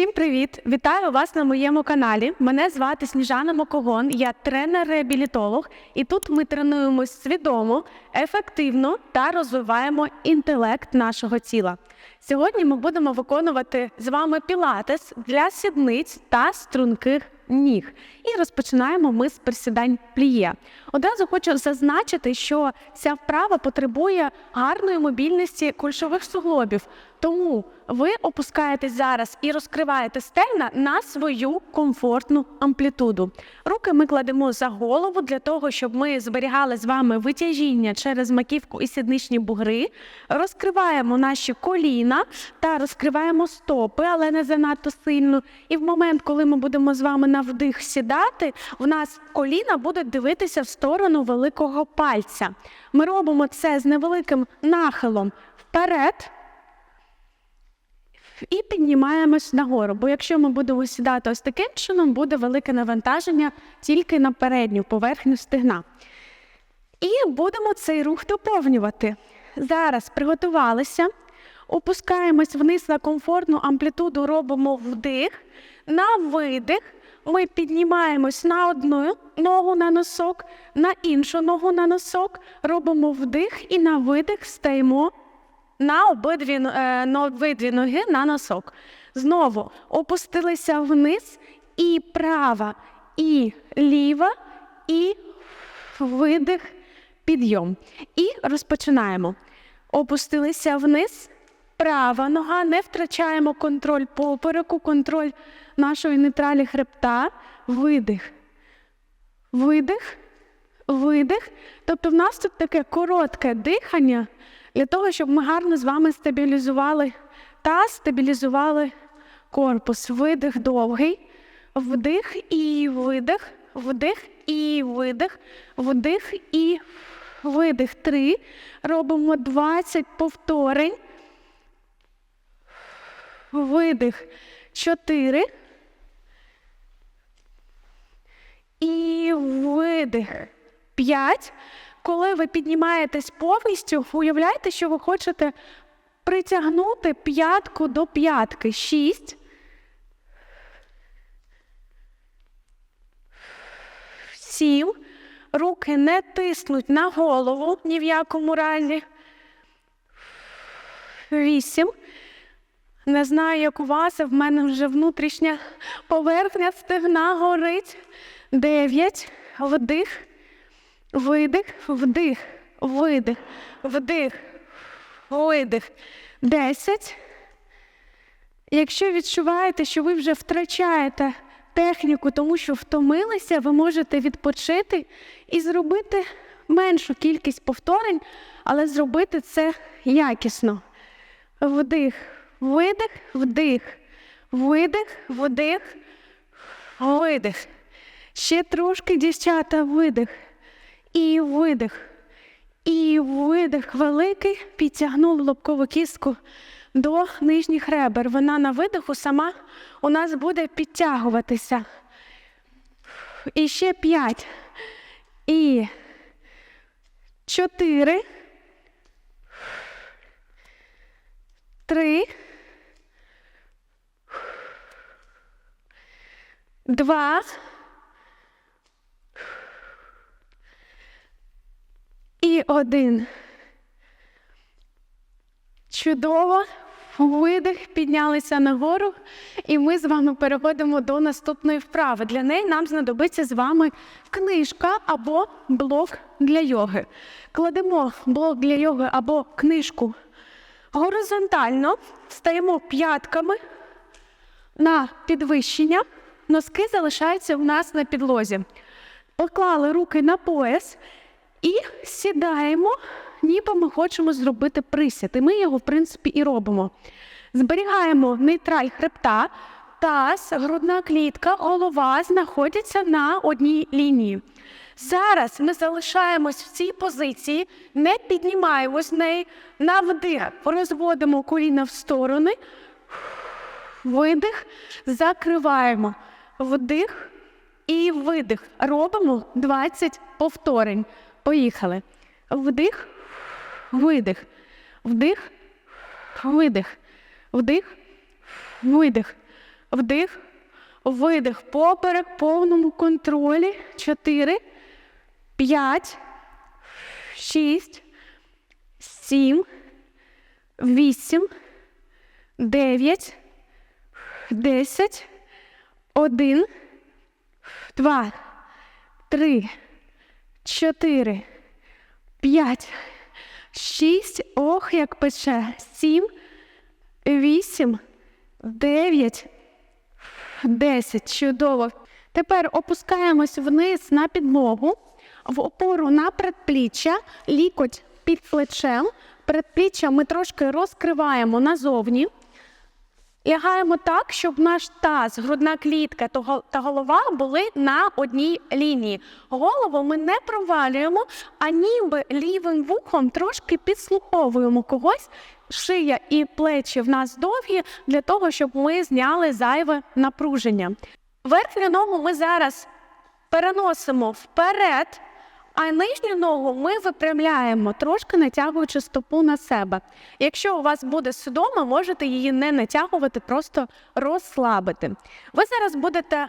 Всім привіт! Вітаю вас на моєму каналі. Мене звати Сніжана Макогон, я тренер-реабілітолог, і тут ми тренуємось свідомо, ефективно та розвиваємо інтелект нашого тіла. Сьогодні ми будемо виконувати з вами пілатес для сідниць та струнких ніг. І розпочинаємо ми з присідань пліє. Одразу хочу зазначити, що ця вправа потребує гарної мобільності кульшових суглобів. Тому ви опускаєтесь зараз і розкриваєте стегна на свою комфортну амплітуду. Руки ми кладемо за голову для того, щоб ми зберігали з вами витяжіння через маківку і сідничні бугри. Розкриваємо наші коліна та розкриваємо стопи, але не занадто сильно. І в момент, коли ми будемо з вами на вдих сідати, в нас коліна будуть дивитися в сторону великого пальця. Ми робимо це з невеликим нахилом вперед. І піднімаємось нагору. Бо якщо ми будемо сідати ось таким чином, буде велике навантаження тільки на передню поверхню стегна. І будемо цей рух доповнювати. Зараз приготувалися, опускаємось вниз на комфортну амплітуду, робимо вдих. На видих ми піднімаємось на одну ногу на носок, на іншу ногу на носок, робимо вдих і на видих стаємо на обидві, е, на обидві ноги на носок. Знову опустилися вниз, і права, і ліва, і видих, підйом. І розпочинаємо. Опустилися вниз, права нога, не втрачаємо контроль попереку, контроль нашої нейтралі хребта, видих, видих, видих. Тобто в нас тут таке коротке дихання для того, щоб ми гарно з вами стабілізували та стабілізували корпус. Видих довгий, вдих і видих, вдих і видих, вдих і видих. Три. Робимо 20 повторень. Видих. Чотири. І видих. П'ять. Коли ви піднімаєтесь повністю, уявляйте, що ви хочете притягнути п'ятку до п'ятки. Шість. Сім. Руки не тиснуть на голову ні в якому разі. Вісім. Не знаю, як у вас, а в мене вже внутрішня поверхня стегна горить. Дев'ять. Вдих. Видих, вдих, видих, вдих, видих. Десять. Якщо відчуваєте, що ви вже втрачаєте техніку, тому що втомилися, ви можете відпочити і зробити меншу кількість повторень, але зробити це якісно. Вдих, видих, вдих, видих, вдих, видих. Ще трошки, дівчата, видих. І видих. І видих великий. Підтягнули лобкову кістку до нижніх ребер. Вона на видиху сама у нас буде підтягуватися. І ще п'ять. І чотири. Три. Два. І один. Чудово. Видих, піднялися нагору, і ми з вами переходимо до наступної вправи. Для неї нам знадобиться з вами книжка або блок для йоги. Кладемо блок для йоги або книжку горизонтально, стаємо п'ятками на підвищення, носки залишаються у нас на підлозі. Поклали руки на пояс. І сідаємо, ніби ми хочемо зробити присід. І ми його, в принципі, і робимо. Зберігаємо нейтраль хребта, таз, грудна клітка, голова знаходяться на одній лінії. Зараз ми залишаємось в цій позиції, не піднімаємось з неї на вдих, розводимо коліна в сторони, видих, закриваємо вдих і видих. Робимо 20 повторень. Поїхали. Вдих, видих, вдих, видих, вдих, видих, Вдих, видих, поперек, повному контролі. Чотири, п'ять, шість, сім, вісім, дев'ять, десять, один, два, три, чотири, п'ять, шість. Ох, як пече. Сім, вісім, дев'ять, десять. Чудово. Тепер опускаємось вниз на підлогу, в опору на предпліччя, лікоть під плечем. Предпліччя ми трошки розкриваємо назовні. Лягаємо так, щоб наш таз, грудна клітка та голова були на одній лінії. Голову ми не провалюємо, а ніби лівим вухом трошки підслуховуємо когось. Шия і плечі в нас довгі для того, щоб ми зняли зайве напруження. Верхню ногу ми зараз переносимо вперед, а нижню ногу ми випрямляємо, трошки натягуючи стопу на себе. Якщо у вас буде судома, можете її не натягувати, просто розслабити. Ви зараз будете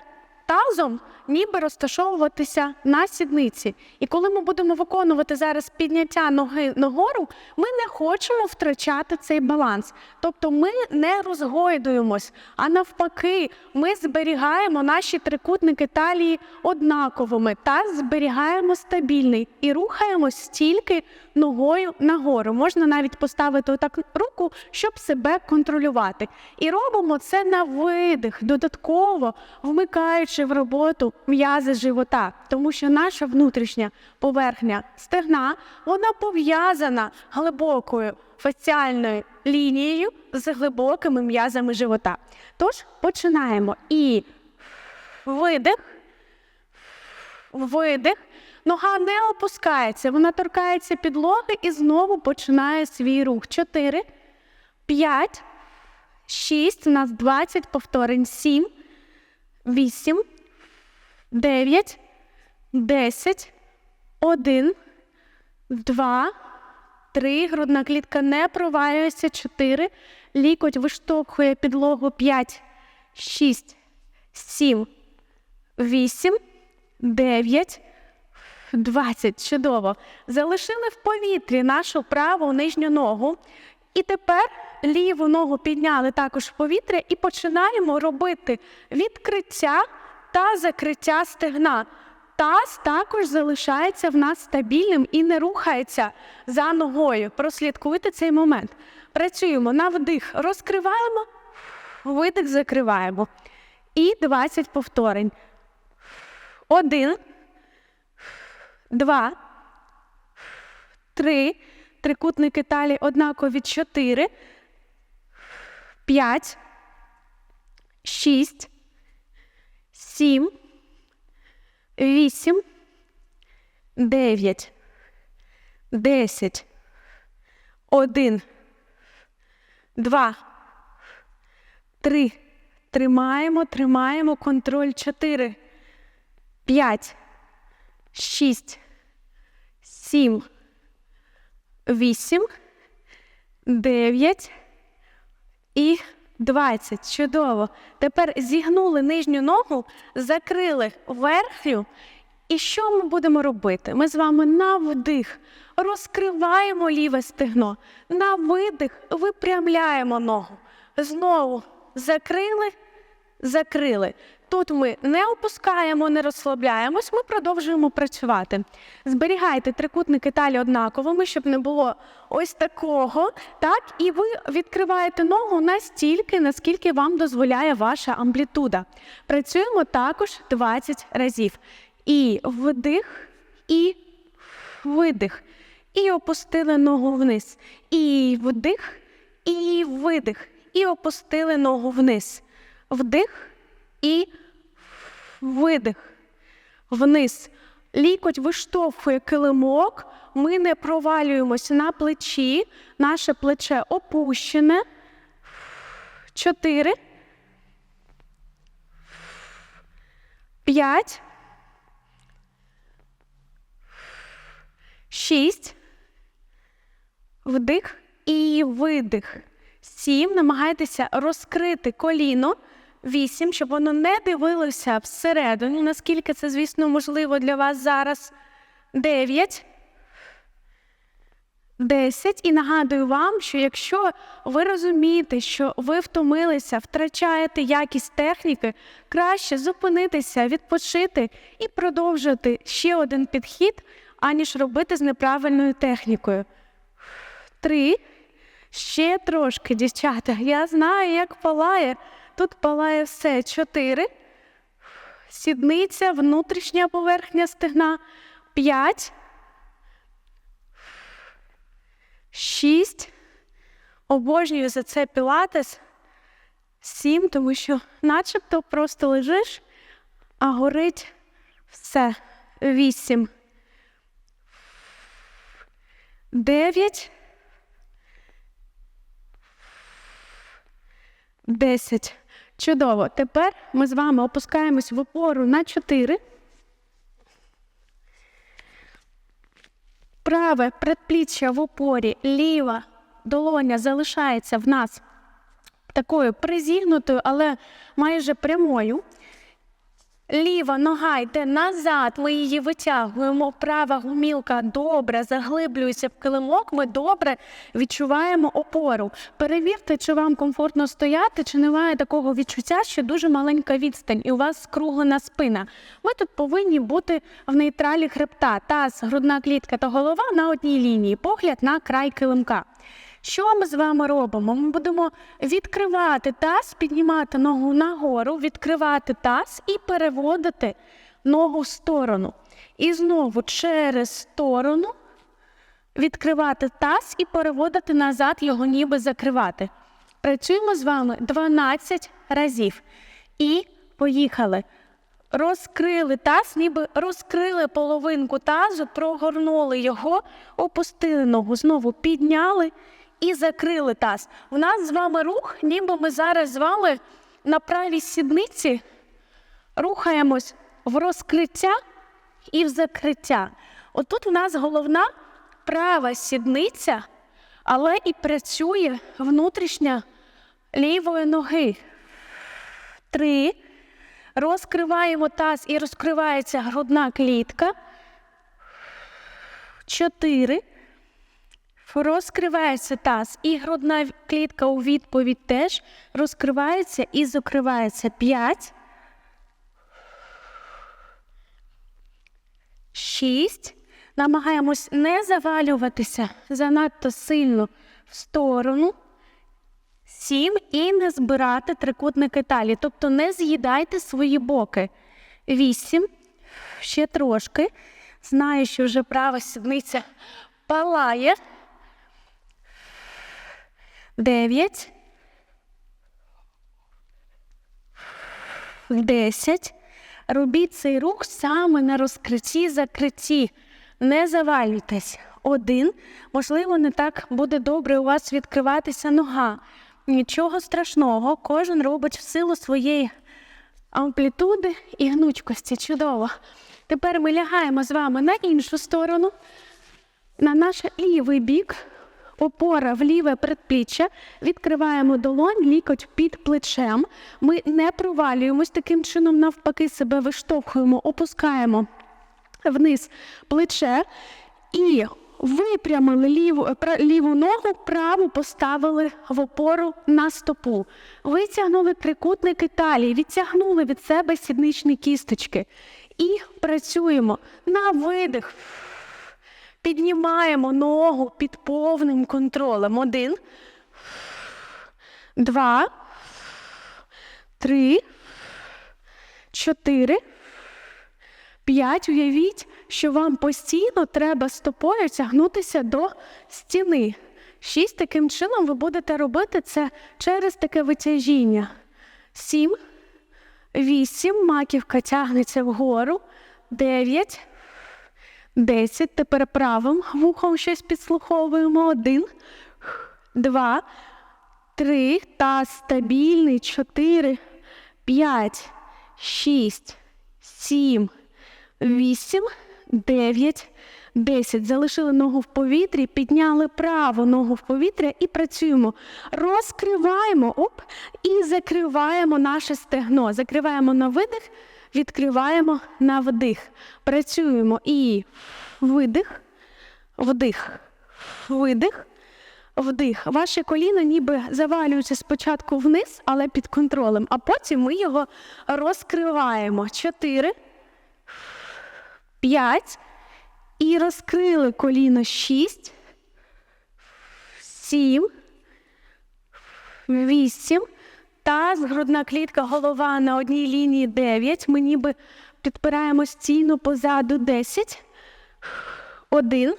тазом ніби розташовуватися на сідниці. І коли ми будемо виконувати зараз підняття ноги нагору, ми не хочемо втрачати цей баланс. Тобто ми не розгойдуємось, а навпаки, ми зберігаємо наші трикутники талії однаковими та зберігаємо стабільний і рухаємось тільки ногою нагору. Можна навіть поставити отак руку, щоб себе контролювати. І робимо це на видих, додатково вмикаючи в роботу м'язи живота, тому що наша внутрішня поверхня стегна вона пов'язана глибокою фасціальною лінією з глибокими м'язами живота. Тож починаємо і видих, видих. Нога не опускається, вона торкається підлоги і знову починає свій рух. Чотири, п'ять, шість. У нас 20 повторень. Сім, вісім, дев'ять, десять, один, два, три. Грудна клітка не провалюється. Чотири. Лікоть виштовхує підлогу. П'ять, шість, сім, вісім, дев'ять. 20. Чудово. Залишили в повітрі нашу праву нижню ногу. І тепер ліву ногу підняли також в повітря і починаємо робити відкриття та закриття стегна. Таз також залишається в нас стабільним і не рухається за ногою. Прослідкуйте цей момент. Працюємо на вдих, розкриваємо, видих закриваємо. І 20 повторень. Один два, три, трикутники талії однакові чотири, п'ять, шість, сім, вісім, дев'ять, десять, один, два, три. Тримаємо, тримаємо контроль чотири, п'ять шість, сім, вісім, дев'ять і двадцять. Чудово. Тепер зігнули нижню ногу, закрили верхню. І що ми будемо робити? Ми з вами на вдих розкриваємо ліве стегно, на видих випрямляємо ногу. Знову закрили, закрили. Тут ми не опускаємо, не розслабляємось, ми продовжуємо працювати. Зберігайте трикутники талії однаковими, щоб не було ось такого. Так, і ви відкриваєте ногу настільки, наскільки вам дозволяє ваша амплітуда. Працюємо також 20 разів. І вдих, і видих. І опустили ногу вниз. І вдих, і видих. І опустили ногу вниз. Вдих і видих. Вниз. Лікоть виштовхує килимок. Ми не провалюємося на плечі. Наше плече опущене. Чотири. П'ять. Шість. Вдих і видих. Сім. Намагайтеся розкрити коліно Вісім, щоб воно не дивилося всередину, наскільки це, звісно, можливо для вас зараз. Дев'ять. 10. І нагадую вам, що якщо ви розумієте, що ви втомилися, втрачаєте якість техніки, краще зупинитися, відпочити і продовжити ще один підхід, аніж робити з неправильною технікою. Три. Ще трошки, дівчата. Я знаю, як палає. Тут палає все. Чотири. Сідниця, внутрішня поверхня стегна. П'ять. Шість. Обожнюю за це пілатес. Сім, тому що начебто просто лежиш, а горить все. Вісім. Дев'ять. Десять. Чудово. Тепер ми з вами опускаємось в опору на 4. Праве предпліччя в опорі, ліва долоня залишається в нас такою призігнутою, але майже прямою. Ліва нога йде назад, ми її витягуємо. Права гумілка добре заглиблюється в килимок. Ми добре відчуваємо опору. Перевірте, чи вам комфортно стояти, чи немає такого відчуття, що дуже маленька відстань, і у вас скруглена спина. Ми тут повинні бути в нейтралі хребта, таз, грудна клітка та голова на одній лінії, погляд на край килимка. Що ми з вами робимо? Ми будемо відкривати таз, піднімати ногу нагору, відкривати таз і переводити ногу в сторону. І знову через сторону відкривати таз і переводити назад, його ніби закривати. Працюємо з вами 12 разів. І поїхали. Розкрили таз, ніби розкрили половинку тазу, прогорнули його, опустили ногу, знову підняли і закрили таз. У нас з вами рух, ніби ми зараз з вами на правій сідниці рухаємось в розкриття і в закриття. Отут у нас головна права сідниця, але і працює внутрішня лівої ноги. Три. Розкриваємо таз і розкривається грудна клітка. Чотири. Розкривається таз і грудна клітка у відповідь теж розкривається і закривається. П'ять. Шість. Намагаємось не завалюватися занадто сильно в сторону. Сім. І не збирати трикутники талії. Тобто не з'їдайте свої боки. Вісім. Ще трошки. Знаю, що вже права сідниця палає. Дев'ять. Десять. Робіть цей рух саме на розкритті закритті. Не завалюйтесь. Один. Можливо, не так буде добре у вас відкриватися нога. Нічого страшного, кожен робить в силу своєї амплітуди і гнучкості. Чудово. Тепер ми лягаємо з вами на іншу сторону, на наш лівий бік, опора в ліве предпліччя, відкриваємо долонь, лікоть під плечем. Ми не провалюємось таким чином, навпаки, себе виштовхуємо, опускаємо вниз плече і випрямили ліву, ліву ногу, праву поставили в опору на стопу. Витягнули трикутники талії, відтягнули від себе сідничні кісточки. І працюємо на видих. Піднімаємо ногу під повним контролем. Один, два, три, чотири. П'ять. Уявіть, що вам постійно треба стопою тягнутися до стіни. Шість. Таким чином ви будете робити це через таке витяжіння. Сім. Вісім. Маківка тягнеться вгору. Дев'ять. Десять. Тепер правим вухом щось підслуховуємо. Один, два, три. Та стабільний. Чотири, п'ять, шість, сім, вісім, дев'ять, 10. Залишили ногу в повітрі, підняли праву ногу в повітря і працюємо. Розкриваємо оп, і закриваємо наше стегно. Закриваємо на видих, відкриваємо на вдих. Працюємо і видих, вдих, видих. Вдих. Ваше коліно ніби завалюється спочатку вниз, але під контролем, а потім ми його розкриваємо. Чотири, п'ять. І розкрили коліно шість, сім, вісім. Таз, грудна клітка, голова на одній лінії дев'ять. Ми ніби підпираємо стіну позаду десять. Один.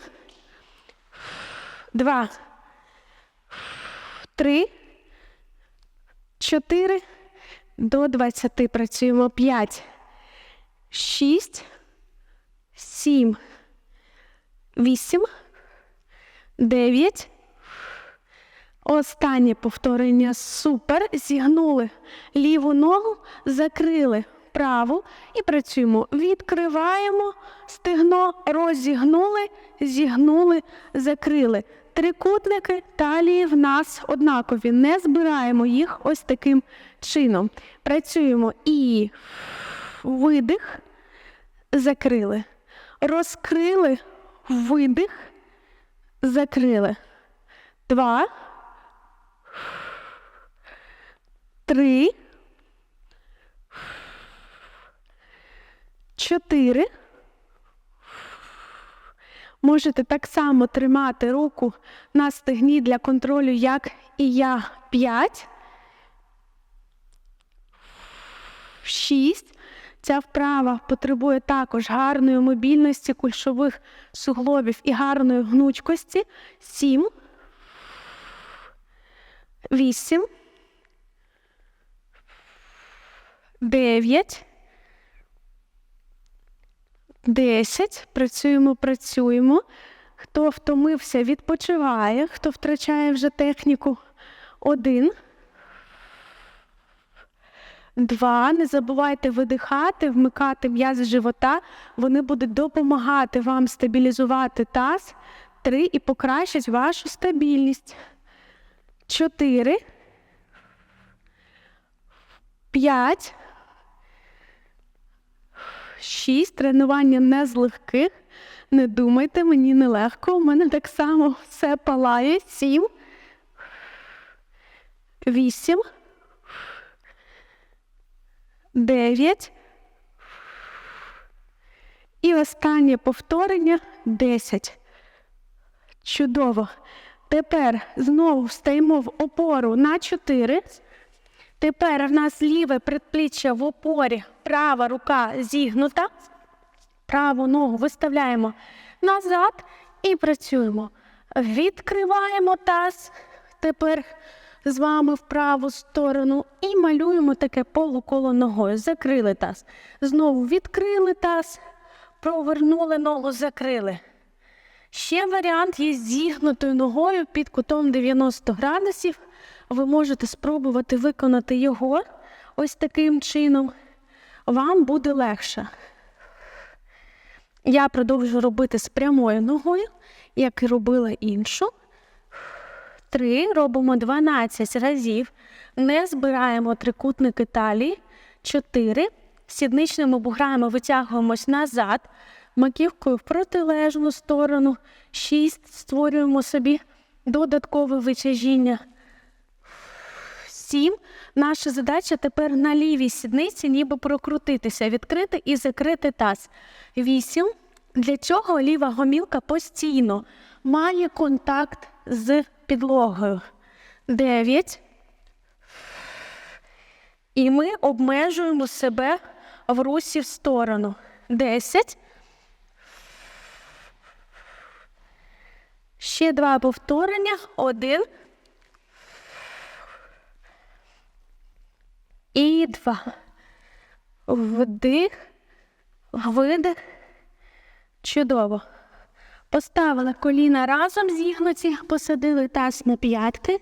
Два три, чотири, до двадцяти працюємо п'ять, шість, сім, вісім, дев'ять. Останнє повторення. Супер. Зігнули ліву ногу, закрили праву і працюємо. Відкриваємо стегно, розігнули, зігнули, закрили. Трикутники талії в нас однакові. Не збираємо їх ось таким чином. Працюємо і видих, закрили. Розкрили, видих, закрили. Два. Три. Чотири. Можете так само тримати руку на стегні для контролю, як і я. П'ять. Шість. Ця вправа потребує також гарної мобільності кульшових суглобів і гарної гнучкості. Сім. Вісім. Дев'ять. Десять. Працюємо, працюємо. Хто втомився, відпочиває, хто втрачає вже техніку. Один. Два. Не забувайте видихати, вмикати м'яз живота. Вони будуть допомагати вам стабілізувати таз. Три. І покращать вашу стабільність. Чотири. П'ять. Шість. Тренування не з легких. Не думайте, мені нелегко. У мене так само все палає. Сім. Вісім. Дев'ять. І останнє повторення десять. Чудово. Тепер знову встаємо в опору на чотири. Тепер в нас ліве предпліччя в опорі, права рука зігнута. Праву ногу виставляємо назад і працюємо. Відкриваємо таз. Тепер з вами в праву сторону і малюємо таке полуколо ногою. Закрили таз. Знову відкрили таз, провернули ногу, закрили. Ще варіант є зігнутою ногою під кутом 90 градусів. Ви можете спробувати виконати його ось таким чином. Вам буде легше. Я продовжу робити з прямою ногою, як і робила іншу. Три. Робимо 12 разів. Не збираємо трикутники талії. Чотири. Сідничними буграми витягуємось назад. Маківкою в протилежну сторону. Шість. Створюємо собі додаткове витяжіння. Сім. Наша задача тепер на лівій сідниці, ніби прокрутитися, відкрити і закрити таз. Вісім. Для чого ліва гомілка постійно має контакт з підлогою. Дев'ять. І ми обмежуємо себе в русі в сторону. Десять. Ще два повторення. Один. І два. Вдих, видих. Чудово. Поставили коліна разом зігнуті, посадили таз на п'ятки.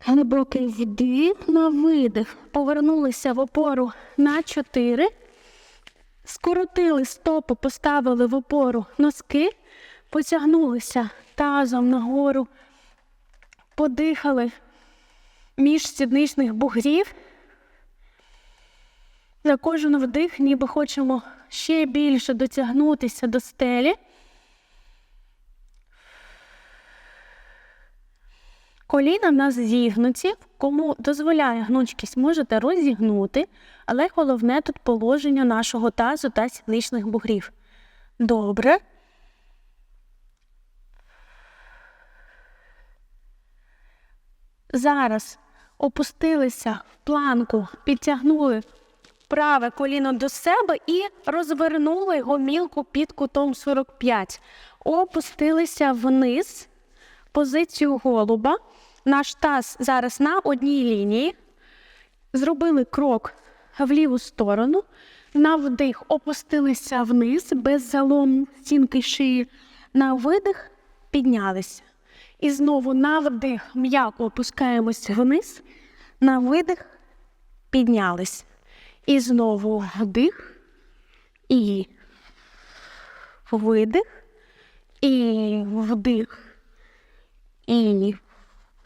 Глибокий вдих на видих. Повернулися в опору на чотири. Скоротили стопи, поставили в опору носки, потягнулися тазом нагору, подихали між сідничних бугрів. На кожен вдих, ніби хочемо ще більше дотягнутися до стелі. Коліна в нас зігнуті. Кому дозволяє гнучкість, можете розігнути, але головне тут положення нашого тазу та сідничних бугрів. Добре. Зараз опустилися в планку, підтягнули праве коліно до себе і розвернули гомілку під кутом 45. Опустилися вниз, позицію голуба. Наш таз зараз на одній лінії. Зробили крок в ліву сторону. На вдих опустилися вниз, без залому стінки шиї. На видих піднялися. І знову на вдих м'яко опускаємось вниз, на видих піднялись. І знову вдих. І видих, і вдих, і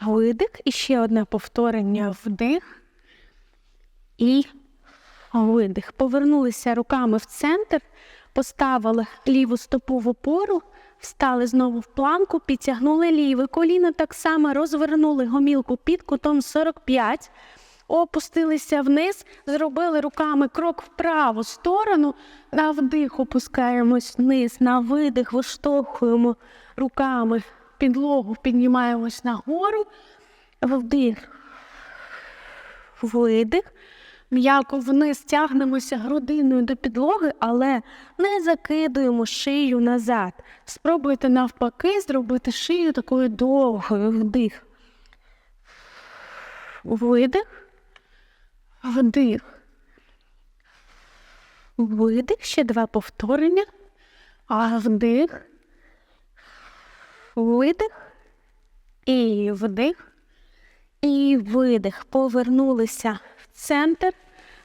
видих. І ще одне повторення. Вдих. І видих. Повернулися руками в центр, поставили ліву стопу в опору, встали знову в планку, підтягнули ліве коліно, так само розвернули гомілку під кутом 45. Опустилися вниз, зробили руками крок в праву сторону. На вдих опускаємось вниз, на видих виштовхуємо руками підлогу, піднімаємось нагору. Вдих, видих. М'яко вниз тягнемося грудиною до підлоги, але не закидуємо шию назад. Спробуйте навпаки зробити шию такою довгою вдих. Видих, вдих. Видих, ще два повторення. А вдих. Видих. І вдих. І видих. Повернулися центр.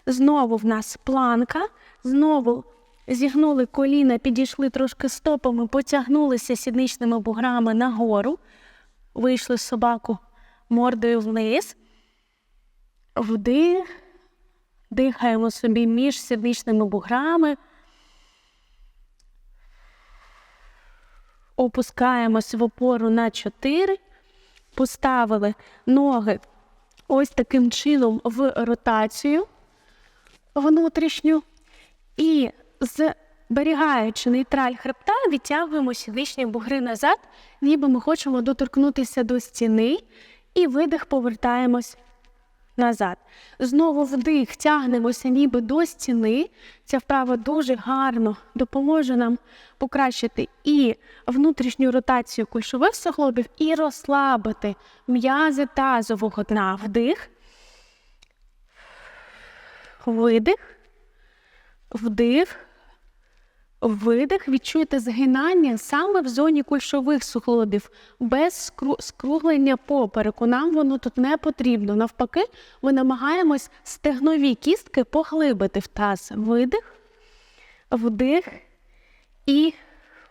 Знову в нас планка. Знову зігнули коліна, підійшли трошки стопами, потягнулися сідничними буграми нагору. Вийшли собаку мордою вниз. Вдих. Дихаємо собі між сідничними буграми. Опускаємось в опору на 4. Поставили ноги ось таким чином в ротацію внутрішню. І зберігаючи нейтраль хребта, відтягуємо сідничні бугри назад, ніби ми хочемо доторкнутися до стіни, і видих повертаємось назад. Знову вдих, тягнемося ніби до стіни. Ця вправа дуже гарно допоможе нам покращити і внутрішню ротацію кульшових суглобів, і розслабити м'язи тазового дна. Вдих, видих, вдих. Видих, відчуєте згинання саме в зоні кульшових суглобів, без скруглення попереку. Нам воно тут не потрібно. Навпаки, ми намагаємось стегнові кістки поглибити в таз. Видих, вдих і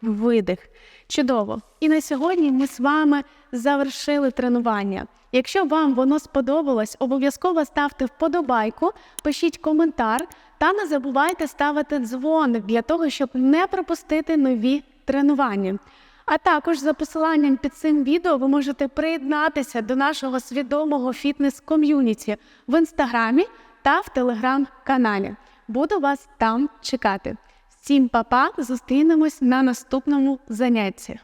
видих. Чудово! І на сьогодні ми з вами завершили тренування. Якщо вам воно сподобалось, обов'язково ставте вподобайку, пишіть коментар та не забувайте ставити дзвоник для того, щоб не пропустити нові тренування. А також за посиланням під цим відео ви можете приєднатися до нашого свідомого фітнес-ком'юніті в інстаграмі та в телеграм-каналі. Буду вас там чекати. Всім па-па, зустрінемось на наступному занятті.